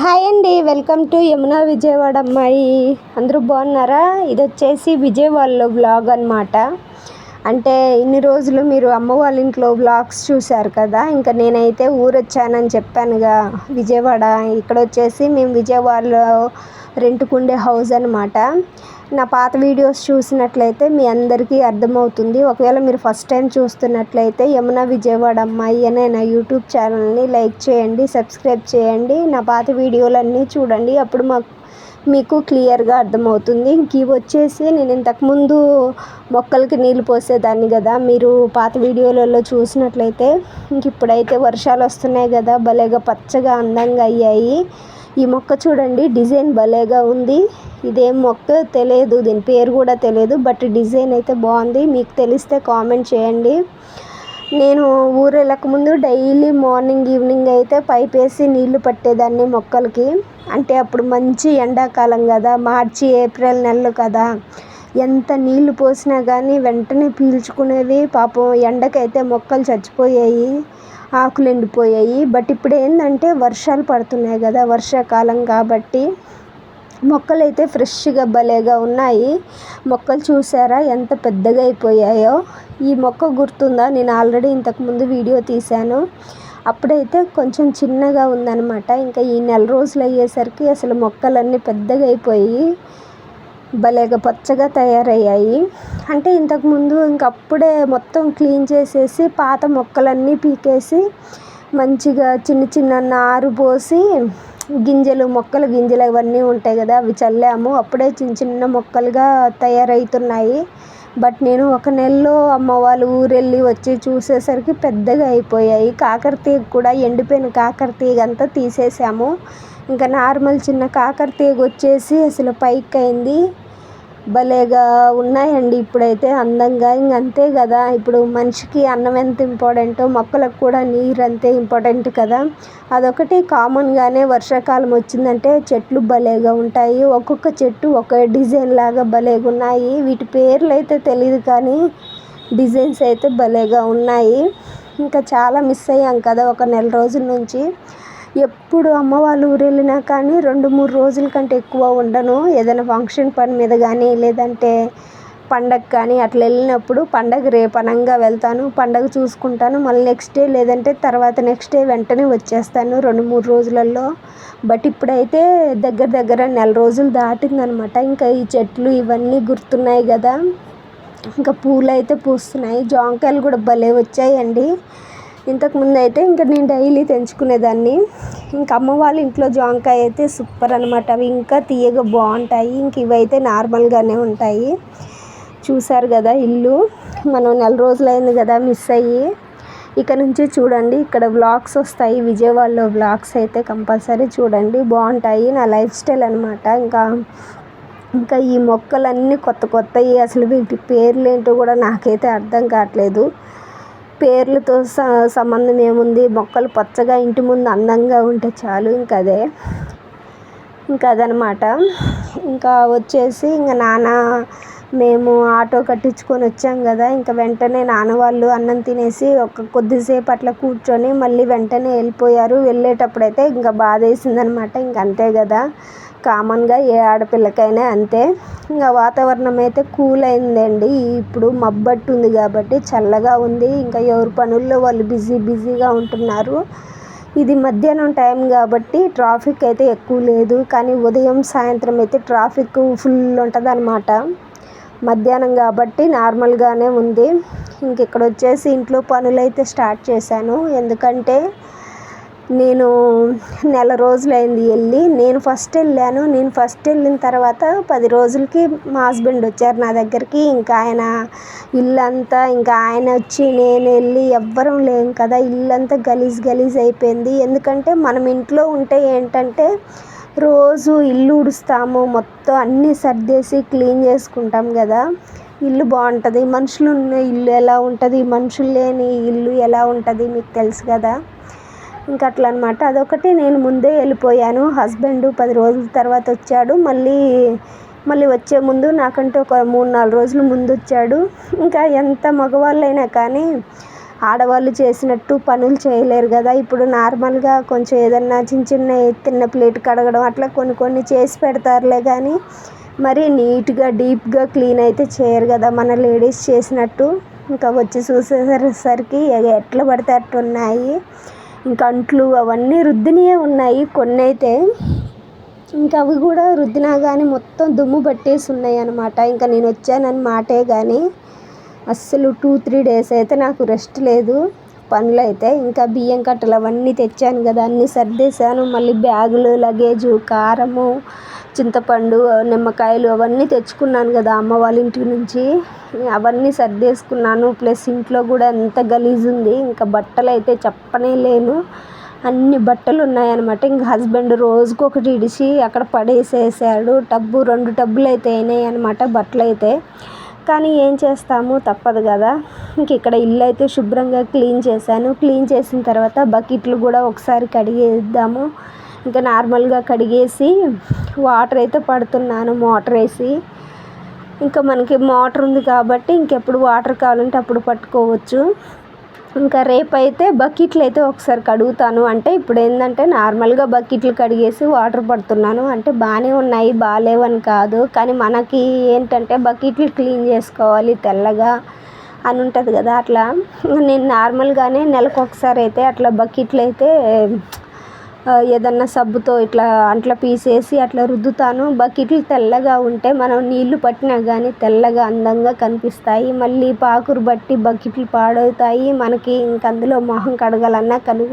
Hi అండి welcome to Yamuna Vijayawada అమ్మాయి. అందరూ బాగున్నారా? ఇది వచ్చేసి విజయవాడలో బ్లాగ్ అనమాట అంటే ఇన్ని రోజులు మీరు అమ్మ వాళ్ళ ఇంట్లో బ్లాగ్స్ చూశారు కదా ఇంకా నేనైతే ఊరు వచ్చానని చెప్పానుగా విజయవాడ. ఇక్కడ వచ్చేసి మేము విజయవాడలో రెంట్కుండే హౌస్ అనమాట నా పాత వీడియోస్ చూసినట్లయితే మీ అందరికీ అర్థమవుతుంది. ఒకవేళ మీరు ఫస్ట్ టైం చూస్తున్నట్లయితే యమున విజయవాడ అమ్మాయి అనే నా యూట్యూబ్ ఛానల్ని లైక్ చేయండి సబ్స్క్రైబ్ చేయండి. నా పాత వీడియోలన్నీ చూడండి. అప్పుడు మాకు మీకు క్లియర్గా అర్థమవుతుంది. ఇంక ఇవి వచ్చేసి నేను ఇంతకుముందు మొక్కలకి నీళ్ళు పోసేదాన్ని కదా. మీరు పాత వీడియోలలో చూసినట్లయితే ఇంక ఇప్పుడైతే వర్షాలు వస్తున్నాయి కదా. భలేగా పచ్చగా అందంగా అయ్యాయి. ఈ మొక్క చూడండి డిజైన్ భలేగా ఉంది. ఇదేం మొక్క తెలియదు దీని పేరు కూడా తెలియదు బట్ డిజైన్ అయితే బాగుంది. మీకు తెలిస్తే కామెంట్ చేయండి. నేను ఊరు వెళ్ళకముందు డైలీ మార్నింగ్ ఈవినింగ్ అయితే పైప్ వేసి నీళ్ళు పట్టేదాన్ని మొక్కలకి. అంటే అప్పుడు మంచి ఎండాకాలం కదా మార్చి ఏప్రిల్ నెలలు కదా. ఎంత నీళ్ళు పోసినా కానీ వెంటనే పీల్చుకునేవి పాపం ఎండకైతే మొక్కలు చచ్చిపోయాయి. ఆకులు ఎండిపోయాయి. బట్ ఇప్పుడు ఏంటంటే వర్షాలు పడుతున్నాయి కదా వర్షాకాలం కాబట్టి మొక్కలు అయితే ఫ్రెష్గా భలేగా ఉన్నాయి. మొక్కలు చూసారా ఎంత పెద్దగా అయిపోయాయో. ఈ మొక్క గుర్తుందా? నేను ఆల్రెడీ ఇంతకుముందు వీడియో తీశాను. అప్పుడైతే కొంచెం చిన్నగా ఉందన్నమాట. ఇంకా ఈ నెల రోజులు అయ్యేసరికి అసలు మొక్కలన్నీ పెద్దగా అయిపోయి భలేగా పచ్చగా తయారయ్యాయి. అంటే ఇంతకుముందు ఇంక అప్పుడే మొత్తం క్లీన్ చేసేసి పాత మొక్కలన్నీ పీకేసి మంచిగా చిన్న చిన్న నారు పోసి గింజలు మొక్కలు గింజలు అవన్నీ ఉంటాయి కదా అవి చల్లాము. అప్పుడే చిన్న చిన్న మొక్కలుగా తయారవుతున్నాయి. బట్ నేను ఒక నెలలో అమ్మ వాళ్ళు ఊరెళ్ళి వచ్చి చూసేసరికి పెద్దగా అయిపోయాయి. కాకర తీగ కూడా ఎండిపోయిన కాకర తీగ అంతా తీసేసాము. ఇంకా నార్మల్ చిన్న కాకర తీగ వచ్చేసి అసలు పైకి అయింది భలేగా ఉన్నాయండి ఇప్పుడైతే అందంగా. ఇంక అంతే కదా. ఇప్పుడు మనిషికి అన్నం ఎంత ఇంపార్టెంటో మొక్కలకు కూడా నీరు అంతే ఇంపార్టెంట్ కదా. అదొకటి కామన్గానే వర్షాకాలం వచ్చిందంటే చెట్లు భలేగా ఉంటాయి. ఒక్కొక్క చెట్టు ఒక డిజైన్ లాగా భలేగా ఉన్నాయి. వీటి పేర్లు అయితే తెలియదు కానీ డిజైన్స్ అయితే భలేగా ఉన్నాయి. ఇంకా చాలా మిస్ అయ్యాం కదా ఒక నెల రోజుల నుంచి. ఎప్పుడు అమ్మ వాళ్ళ ఊరు వెళ్ళినా కానీ రెండు మూడు రోజుల కంటే ఎక్కువ ఉండను. ఏదైనా ఫంక్షన్ పని మీద కానీ లేదంటే పండగ కానీ అట్లా వెళ్ళినప్పుడు పండగ రేపనంగా వెళ్తాను. పండగ చూసుకుంటాను. మళ్ళీ నెక్స్ట్ డే లేదంటే తర్వాత నెక్స్ట్ డే వెంటనే వచ్చేస్తాను రెండు మూడు రోజులలో బట్ ఇప్పుడైతే దగ్గర దగ్గర నెల రోజులు దాటిందనమాట. ఇంకా ఈ చెట్లు ఇవన్నీ గుర్తున్నాయి కదా. ఇంకా పూలు అయితే పూస్తున్నాయి. జాంకాయలు కూడా భలే వచ్చాయండి. ఇంతకుముందు అయితే ఇంకా నేను డైలీ తెంచుకునేదాన్ని. ఇంకా అమ్మ వాళ్ళ ఇంట్లో జాంకాయ అయితే సూపర్ అనమాట అవి ఇంకా తీయగా బాగుంటాయి. ఇంక ఇవైతే నార్మల్గానే ఉంటాయి. చూసారు కదా ఇల్లు. మనం నెల రోజులైంది కదా మిస్ అయ్యి. ఇక నుంచి చూడండి ఇక్కడ వ్లాగ్స్ వస్తాయి. విజయవాడలో వ్లాగ్స్ అయితే కంపల్సరీ చూడండి. బాగుంటాయి. నా లైఫ్ స్టైల్ అనమాట ఇంకా ఇంకా ఈ మొక్కలన్నీ కొత్త కొత్తవి అసలు వీటి పేర్లు ఏంటో కూడా నాకైతే అర్థం కావట్లేదు. పేర్లతో స సంబంధం ఏముంది? మొక్కలు పచ్చగా ఇంటి ముందు అందంగా ఉంటే చాలు ఇంకా అదే ఇంకా అదనమాట ఇంకా వచ్చేసి ఇంకా నాన్న మేము ఆటో కట్టించుకొని వచ్చాం కదా. ఇంకా వెంటనే నాన్న వాళ్ళు అన్నం తినేసి ఒక కొద్దిసేపు అట్లా కూర్చొని మళ్ళీ వెంటనే వెళ్ళిపోయారు. వెళ్ళేటప్పుడైతే ఇంకా బాధ వేసిందనమాట ఇంక అంతే కదా. కామన్గా ఏ ఆడపిల్లకైనా అంతే. ఇంకా వాతావరణం అయితే కూల్ అయిందండి ఇప్పుడు మబ్బట్టు ఉంది కాబట్టి చల్లగా ఉంది. ఇంకా ఎవరి పనుల్లో వాళ్ళు బిజీ బిజీగా ఉంటున్నారు. ఇది మధ్యాహ్నం టైం కాబట్టి ట్రాఫిక్ అయితే ఎక్కువ లేదు. కానీ ఉదయం సాయంత్రం అయితే ట్రాఫిక్ ఫుల్ ఉంటుంది అనమాట మధ్యాహ్నం కాబట్టి నార్మల్గానే ఉంది. ఇంక ఇక్కడ వచ్చేసి ఇంట్లో పనులు అయితే స్టార్ట్ చేశాను. ఎందుకంటే నేను నెల రోజులైంది వెళ్ళి నేను ఫస్ట్ వెళ్ళాను. నేను ఫస్ట్ వెళ్ళిన తర్వాత పది రోజులకి మా హస్బెండ్ వచ్చారు నా దగ్గరికి. ఇంకా ఆయన ఇల్లంతా ఇంకా ఆయన వచ్చి నేను వెళ్ళి ఎవ్వరం లేం కదా ఇల్లంతా గలీజ్ గలీజ్ అయిపోయింది. ఎందుకంటే మనం ఇంట్లో ఉంటే ఏంటంటే రోజు ఇల్లు ఉడుస్తాము మొత్తం అన్నీ సర్దేసి క్లీన్ చేసుకుంటాం కదా. ఇల్లు బాగుంటుంది. మనుషులు ఉన్న ఇల్లు ఎలా ఉంటుంది? మనుషులు లేని ఇల్లు ఎలా ఉంటుంది? మీకు తెలుసు కదా. ఇంకా అట్లా అనమాట అదొకటి నేను ముందే వెళ్ళిపోయాను. హస్బెండ్ పది రోజుల తర్వాత వచ్చాడు. మళ్ళీ మళ్ళీ వచ్చే ముందు నాకంటే ఒక మూడు నాలుగు రోజులు ముందు వచ్చాడు ఇంకా ఎంత మగవాళ్ళైనా కానీ ఆడవాళ్ళు చేసినట్టు పనులు చేయలేరు కదా. ఇప్పుడు నార్మల్గా కొంచెం ఏదన్నా చిన్న చిన్న తిన్న ప్లేట్ కడగడం అట్లా కొన్ని కొన్ని చేసి పెడతారులే కానీ మరి నీట్గా డీప్గా క్లీన్ అయితే చేయరు కదా మన లేడీస్ చేసినట్టు. ఇంకా వచ్చి చూసేసరికి ఎట్లా పడితే అట్టు ఉన్నాయి ఇంకా అంట్లు అవన్నీ రుద్దినవే ఉన్నాయి కొన్ని అయితే ఇంకా అవి కూడా రుద్దినా కానీ మొత్తం దుమ్ము పట్టేసి ఉన్నాయి అనమాట ఇంకా నేను వచ్చానని మాటే కానీ అస్సలు టూ త్రీ డేస్ అయితే నాకు రెస్ట్ లేదు. పనులు అయితే ఇంకా బియ్యం కట్టలు అవన్నీ తెచ్చాను కదా అన్నీ సర్దేశాను. మళ్ళీ బ్యాగులు లగేజు కారము చింతపండు నిమ్మకాయలు అవన్నీ తెచ్చుకున్నాను కదా అమ్మ వాళ్ళ ఇంటి నుంచి. అవన్నీ సర్దేసుకున్నాను. ప్లస్ ఇంట్లో కూడా ఎంత గలీజ్ ఉంది ఇంకా బట్టలు అయితే చెప్పనే లేను. అన్ని బట్టలు ఉన్నాయన్నమాట. ఇంకా హస్బెండ్ రోజుకు ఒకటి ఇడిచి అక్కడ పడేసేసాడు. టబ్బు రెండు టబ్బులు అయితే అయినాయి అనమాట బట్టలు అయితే కానీ ఏం చేస్తాము? తప్పదు కదా. ఇంక ఇక్కడ ఇల్లు అయితే శుభ్రంగా క్లీన్ చేశాను. క్లీన్ చేసిన తర్వాత బకెట్లు కూడా ఒకసారి కడిగేద్దాము. ఇంకా నార్మల్గా కడిగేసి వాటర్ అయితే పడుతున్నాను మోటర్ వేసి. ఇంకా మనకి మోటర్ ఉంది కాబట్టి ఇంకెప్పుడు వాటర్ కావాలంటే అప్పుడు పట్టుకోవచ్చు. ఇంకా రేపైతే బకెట్లు అయితే ఒకసారి కడుగుతాను. అంటే ఇప్పుడు ఏంటంటే నార్మల్గా బకెట్లు కడిగేసి వాటర్ పడుతున్నాను. అంటే బాగానే ఉన్నాయి బాగాలేవని కాదు. కానీ మనకి ఏంటంటే బకెట్లు క్లీన్ చేసుకోవాలి తెల్లగా అని ఉంటుంది కదా అట్లా. నేను నార్మల్గానే నెలకు ఒకసారి అయితే అట్లా బకెట్లు అయితే ఏదన్నా సబ్బుతో ఇట్లా అంట్ల పీసేసి అట్లా రుద్దుతాను. బకెట్లు తెల్లగా ఉంటే మనం నీళ్ళు పట్టినా కానీ తెల్లగా అందంగా కనిపిస్తాయి. మళ్ళీ పాకురు బట్టి బకెట్లు పాడవుతాయి. మనకి ఇంక అందులో మొహం కడగాలన్నా కడుగ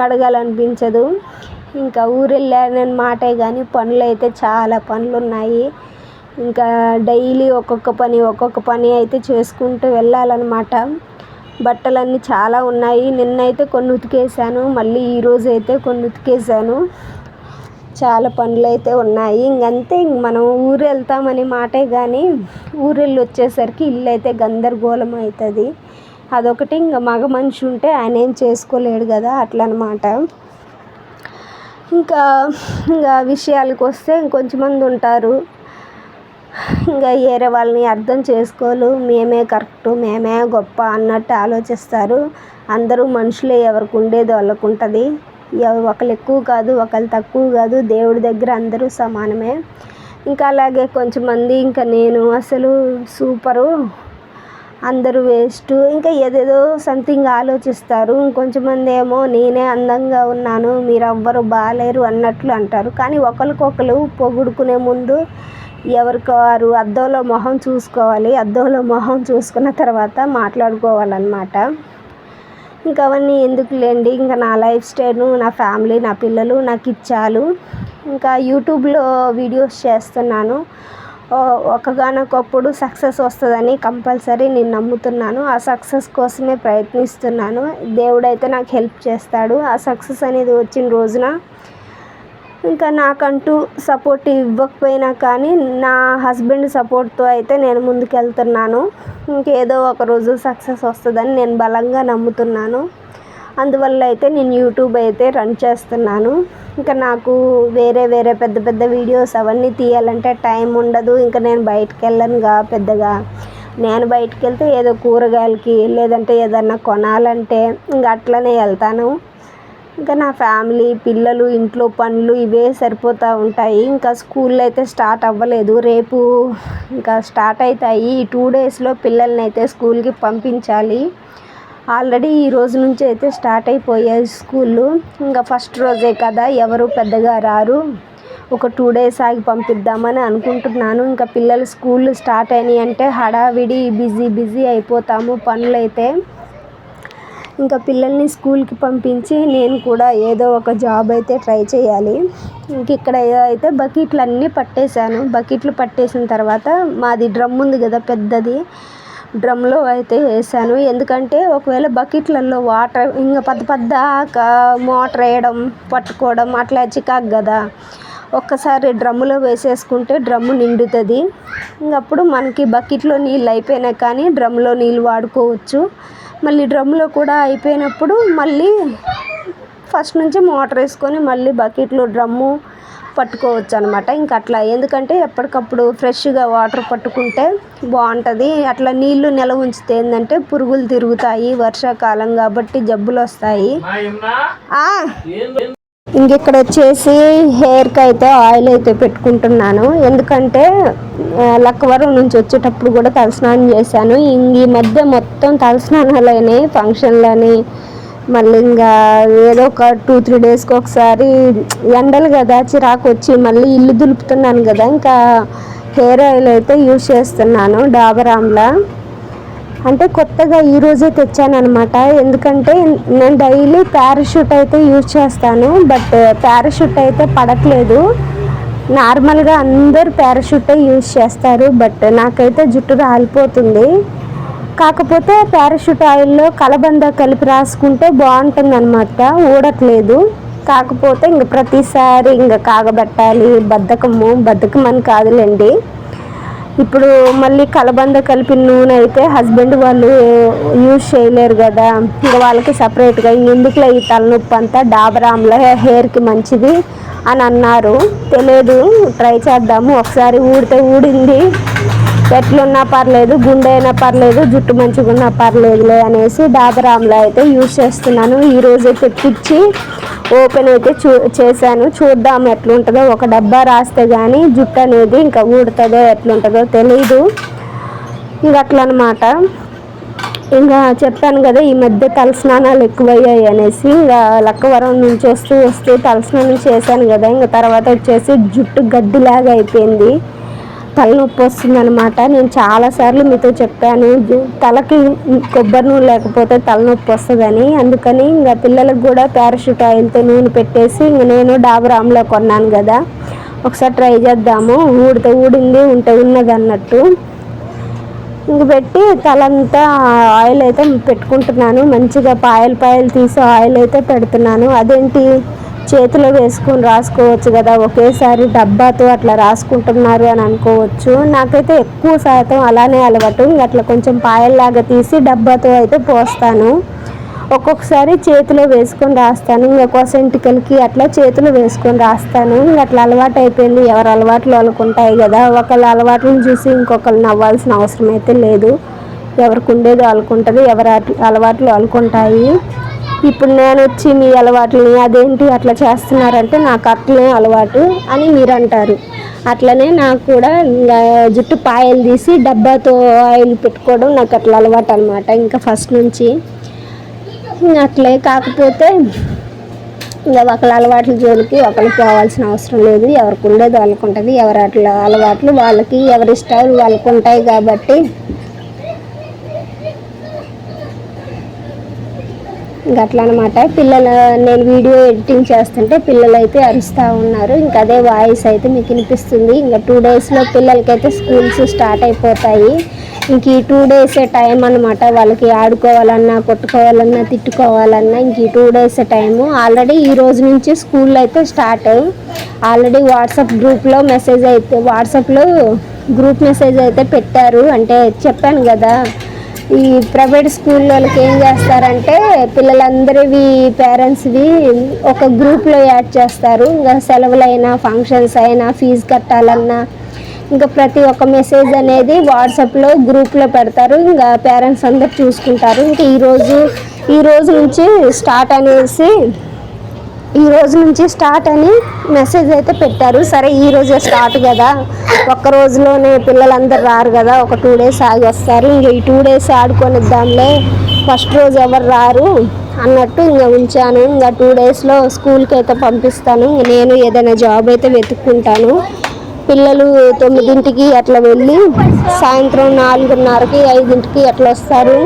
కడగాలనిపించదు. ఇంకా ఊరెళ్ళానని మాటే కానీ పనులు అయితే చాలా పనులు ఉన్నాయి ఇంకా డైలీ ఒక్కొక్క పని ఒక్కొక్క పని అయితే చేసుకుంటూ వెళ్ళాలన్నమాట. బట్టలన్నీ చాలా ఉన్నాయి. నిన్నైతే కొన్ని ఉతికేసాను మళ్ళీ ఈరోజు అయితే కొన్ని ఉతికేసాను చాలా పనులు అయితే ఉన్నాయి. ఇంకంతే ఇంక మనం ఊరు వెళ్తామని మాటే కానీ ఊరు వెళ్ళి వచ్చేసరికి ఇల్లు అయితే గందరగోళం అవుతుంది అదొకటి ఇంకా మగ మనిషి ఉంటే ఆయన ఏం చేసుకోలేడు కదా అట్లా అనమాట ఇంకా ఇంకా విషయాలకు వస్తే ఇంకొంచెం మంది ఉంటారు. ఇంకా వేరే వాళ్ళని అర్థం చేసుకోలు. మేమే కరెక్టు మేమే గొప్ప అన్నట్టు ఆలోచిస్తారు. అందరూ మనుషులే ఎవరికి ఉండేది వాళ్ళకు ఉంటుంది. ఒకరు ఎక్కువ కాదు ఒకరు తక్కువ కాదు. దేవుడి దగ్గర అందరూ సమానమే. ఇంకా అలాగే కొంచెమంది ఇంకా నేను అసలు సూపరు. అందరూ వేస్ట్. ఇంకా ఏదేదో సంథింగ్ ఆలోచిస్తారు. ఇంకొంచెమంది ఏమో నేనే అందంగా ఉన్నాను మీరు ఎవ్వరు బాగాలేరు అన్నట్లు అంటారు. కానీ ఒకరికొకరు పొగుడుకునే ముందు ఎవరికి వారు అద్దంలో మొహం చూసుకోవాలి అద్దంలో మొహం చూసుకున్న తర్వాత మాట్లాడుకోవాలన్నమాట. ఇంకా అవన్నీ ఎందుకులేండి? ఇంకా నా లైఫ్ స్టైల్ నా ఫ్యామిలీ నా పిల్లలు నాకు ఇచ్చాలు. ఇంకా యూట్యూబ్లో వీడియోస్ చేస్తున్నాను. ఒకగానొకప్పుడు సక్సెస్ వస్తుందని కంపల్సరీ నేను నమ్ముతున్నాను. ఆ సక్సెస్ కోసమే ప్రయత్నిస్తున్నాను. దేవుడైతే నాకు హెల్ప్ చేస్తాడు. ఆ సక్సెస్ అనేది వచ్చిన రోజున ఇంకా నాకంటూ సపోర్ట్ ఇవ్వకపోయినా కానీ నా హస్బెండ్ సపోర్ట్తో అయితే నేను ముందుకెళ్తున్నాను. ఇంకేదో ఒక రోజు సక్సెస్ వస్తుందని నేను బలంగా నమ్ముతున్నాను. అందువల్ల అయితే నేను యూట్యూబ్ అయితే రన్ చేస్తున్నాను. ఇంకా నాకు వేరే వేరే పెద్ద పెద్ద వీడియోస్ అవన్నీ తీయాలంటే టైం ఉండదు. ఇంకా నేను బయటకు వెళ్ళనుగా పెద్దగా. నేను బయటకు వెళ్తే ఏదో కూరగాయలకి లేదంటే ఏదన్నా కొనాలంటే ఇంకా అట్లనే వెళ్తాను. ఇంకా నా ఫ్యామిలీ పిల్లలు ఇంట్లో పనులు ఇవే సరిపోతూ ఉంటాయి. ఇంకా స్కూల్ అయితే స్టార్ట్ అవ్వలేదు. రేపు ఇంకా స్టార్ట్ అవుతాయి. ఈ టూ డేస్లో పిల్లల్ని అయితే స్కూల్కి పంపించాలి. ఆల్రెడీ ఈ రోజు నుంచి అయితే స్టార్ట్ అయిపోయాయి స్కూళ్ళు ఇంకా ఫస్ట్ రోజే కదా ఎవరు పెద్దగా రారు. ఒక టూ డేస్ ఆగి పంపిద్దామని అనుకుంటున్నాను. ఇంకా పిల్లలు స్కూల్ స్టార్ట్ అయినాయి అంటే హడావిడి బిజీ బిజీ అయిపోతాము పనులైతే. ఇంకా పిల్లల్ని స్కూల్కి పంపించి నేను కూడా ఏదో ఒక జాబ్ అయితే ట్రై చేయాలి. ఇంక ఇక్కడ అయితే బకెట్లు అన్నీ పట్టేశాను. బకెట్లు పట్టేసిన తర్వాత మాది డ్రమ్ ఉంది కదా పెద్దది. డ్రమ్లో అయితే వేసాను. ఎందుకంటే ఒకవేళ బకెట్లలో వాటర్ ఇంకా పెద్ద పెద్ద మోటర్ వేయడం పట్టుకోవడం అట్లా చికాకు కదా. ఒక్కసారి డ్రమ్ములో వేసేసుకుంటే డ్రమ్ము నిండుతుంది. ఇంకప్పుడు మనకి బకెట్లో నీళ్ళు అయిపోయినా కానీ డ్రమ్లో నీళ్ళు వాడుకోవచ్చు. మళ్ళీ డ్రమ్లో కూడా అయిపోయినప్పుడు మళ్ళీ ఫస్ట్ నుంచి మోటర్ వేసుకొని మళ్ళీ బకెట్లో డ్రమ్ము పట్టుకోవచ్చు అనమాట ఇంక అట్లా ఎందుకంటే ఎప్పటికప్పుడు ఫ్రెష్గా వాటర్ పట్టుకుంటే బాగుంటుంది. అట్లా నీళ్ళు నిల్వ ఉంచితే ఏంటంటే పురుగులు తిరుగుతాయి వర్షాకాలం కాబట్టి జబ్బులు వస్తాయి. ఆ, ఇంక ఇక్కడ వచ్చేసి హెయిర్కి అయితే ఆయిల్ అయితే పెట్టుకుంటున్నాను. ఎందుకంటే లక్కవరం నుంచి వచ్చేటప్పుడు కూడా తలస్నానం చేశాను. ఇంక ఈ మధ్య మొత్తం తలస్నానాలని ఫంక్షన్లని మళ్ళీ ఇంకా ఏదో ఒక టూ త్రీ డేస్కి ఒకసారి ఎండలు కదా చిరాకు వచ్చి మళ్ళీ ఇల్లు దులుపుతున్నాను కదా ఇంకా హెయిర్ ఆయిల్ అయితే యూజ్ చేస్తున్నాను డాబర్ ఆమ్లా అంటే కొత్తగా ఈ రోజే తెచ్చాను అనమాట ఎందుకంటే నేను డైలీ ప్యారాషూట్ అయితే యూజ్ చేస్తాను. బట్ ప్యారాషూట్ అయితే పడట్లేదు. నార్మల్గా అందరు ప్యారాషూటే యూజ్ చేస్తారు. బట్ నాకైతే జుట్టు రాలిపోతుంది. కాకపోతే ప్యారాషూట్ ఆయిల్లో కలబంద కలిపి రాసుకుంటే బాగుంటుందన్నమాట. ఊడట్లేదు. కాకపోతే ఇంక ప్రతిసారి ఇంకా కాగబెట్టాలి. బద్ధకము. బద్ధకం అని కాదులేండి. ఇప్పుడు మళ్ళీ కలబంద కలిపిన నూనె అయితే హస్బెండ్ వాళ్ళు యూజ్ చేయలేరు కదా. ఇంకా వాళ్ళకి సపరేట్గా ఎందుకులో ఈ తలనొప్పి అంతా డాబర్ ఆమ్లా హెయిర్కి మంచిది అని అన్నారు. తెలియదు ట్రై చేద్దాము. ఒకసారి ఊడితే ఊడింది. ఎట్లున్నా పర్లేదు గుండె అయినా పర్లేదు జుట్టు మంచిగా ఉన్నా పర్లేదులే అనేసి డాబర్ ఆమ్లా అయితే యూజ్ చేస్తున్నాను. ఈరోజే తెప్పించి ఓపెన్ అయితే చూ చేశాను. చూద్దాం ఎట్లుంటుందో. ఒక డబ్బా రాస్తే కానీ జుట్టు అనేది ఇంకా ఊడుతుందో ఎట్లుంటుందో తెలీదు. ఇంక అట్లా అనమాట ఇంకా చెప్పాను కదా ఈ మధ్య తలస్నానాలు ఎక్కువయ్యాయి అనేసి. ఇంకా లక్కవరం నుంచి వస్తూ వస్తూ తలస్నానం చేశాను కదా. ఇంకా తర్వాత వచ్చేసి జుట్టు గడ్డిలాగా అయిపోయింది. తలనొప్పి వస్తుంది అనమాట నేను చాలాసార్లు మీతో చెప్పాను తలకి కొబ్బరి నూనె లేకపోతే తలనొప్పి వస్తుందని. అందుకని ఇంకా పిల్లలకు కూడా పారాషూట్ ఆయిల్తో నూనె పెట్టేసి ఇంక నేను డాబర్ కొన్నాను కదా. ఒకసారి ట్రై చేద్దాము. ఊడితే ఊడింది ఉంటే ఉన్నది అన్నట్టు. ఇంక పెట్టి తలంతా ఆయిల్ అయితే పెట్టుకుంటున్నాను. మంచిగా పాయలు పాయలు తీసి ఆయిల్ అయితే పెడుతున్నాను. అదేంటి? చేతిలో వేసుకొని రాసుకోవచ్చు కదా ఒకేసారి డబ్బాతో అట్లా రాసుకుంటున్నారు అని అనుకోవచ్చు. నాకైతే ఎక్కువ శాతం అలానే అలవాటు. అట్లా కొంచెం పాయల్లాగా తీసి డబ్బాతో అయితే పోస్తాను. ఒక్కొక్కసారి చేతిలో వేసుకొని రాస్తాను. ఇంకా కొసెంటికలకి అట్లా చేతిలో వేసుకొని రాస్తాను. ఇంక అట్లా అలవాటు అయిపోయింది. ఎవరు అలవాట్లు వాళ్ళకు కదా. ఒకళ్ళ అలవాట్లను చూసి ఇంకొకరు నవ్వాల్సిన అవసరం అయితే లేదు. ఎవరికి ఉండేది వాళ్ళకు ఎవరు ఎవరి అలవాట్లు వాళ్ళకుంటాయి. ఇప్పుడు నేను వచ్చి మీ అలవాట్లని అదేంటి అట్లా చేస్తున్నారంటే నాకు అట్లనే అలవాటు అని మీరు అంటారు అట్లనే నాకు కూడా జుట్టు పాయలు తీసి డబ్బాతో ఆయిల్ పెట్టుకోవడం నాకు అట్లా అలవాటు అనమాట ఇంకా ఫస్ట్ నుంచి అట్లే కాకపోతే ఇంకా ఒకళ్ళ అలవాట్ల జోలికి ఒకరికి పోవాల్సిన అవసరం లేదు. ఎవరికి ఉండేది వాళ్ళకు ఉంటుంది. ఎవరి అట్లా అలవాట్లు వాళ్ళకి ఎవరి ఇష్టాలు వాళ్ళకు ఉంటాయి కాబట్టి ఇంకా అట్లా అనమాట పిల్లలు నేను వీడియో ఎడిటింగ్ చేస్తుంటే పిల్లలు అయితే అరుస్తూ ఉన్నారు. ఇంకా అదే వాయిస్ అయితే మీకు వినిపిస్తుంది. ఇంకా టూ డేస్లో పిల్లలకైతే స్కూల్స్ స్టార్ట్ అయిపోతాయి. ఇంక ఈ టూ డేస్ టైం అనమాట వాళ్ళకి ఆడుకోవాలన్నా కొట్టుకోవాలన్నా తిట్టుకోవాలన్నా ఇంక ఈ టూ డేస్ టైము. ఆల్రెడీ ఈ రోజు నుంచి స్కూల్ అయితే స్టార్ట్. ఆల్రెడీ వాట్సాప్ గ్రూప్లో మెసేజ్ అయితే వాట్సాప్లో గ్రూప్ మెసేజ్ అయితే పెట్టారు. అంటే చెప్పాను కదా ఈ ప్రైవేట్ స్కూల్ వాళ్ళకి ఏం చేస్తారంటే పిల్లలందరివి పేరెంట్స్వి ఒక గ్రూప్లో యాడ్ చేస్తారు. ఇంకా సెలవులైనా ఫంక్షన్స్ అయినా ఫీజు కట్టాలన్నా ఇంకా ప్రతి ఒక్క మెసేజ్ అనేది వాట్సాప్లో గ్రూప్లో పెడతారు. ఇంకా పేరెంట్స్ అందరు చూసుకుంటారు. ఇంకా ఈరోజు ఈ రోజు నుంచి స్టార్ట్ అనేసి ఈ రోజు నుంచి స్టార్ట్ అని మెసేజ్ అయితే పెట్టారు. సరే ఈ రోజే స్టార్ట్ కదా. ఒక్క రోజులోనే పిల్లలందరూ రారు కదా. ఒక టూ డేస్ ఆగి వస్తారు ఇంక ఈ టూ డేస్ ఆడుకొనిద్దాంలే. ఫస్ట్ రోజు ఎవరు రారు అన్నట్టు ఇంకా ఉంచాను. ఇంకా టూ డేస్లో స్కూల్కి అయితే పంపిస్తాను. ఇంక నేను ఏదైనా జాబ్ అయితే వెతుక్కుంటాను. పిల్లలు తొమ్మిదింటికి అట్లా వెళ్ళి సాయంత్రం నాలుగున్నరకి ఐదింటికి అట్లా వస్తారు.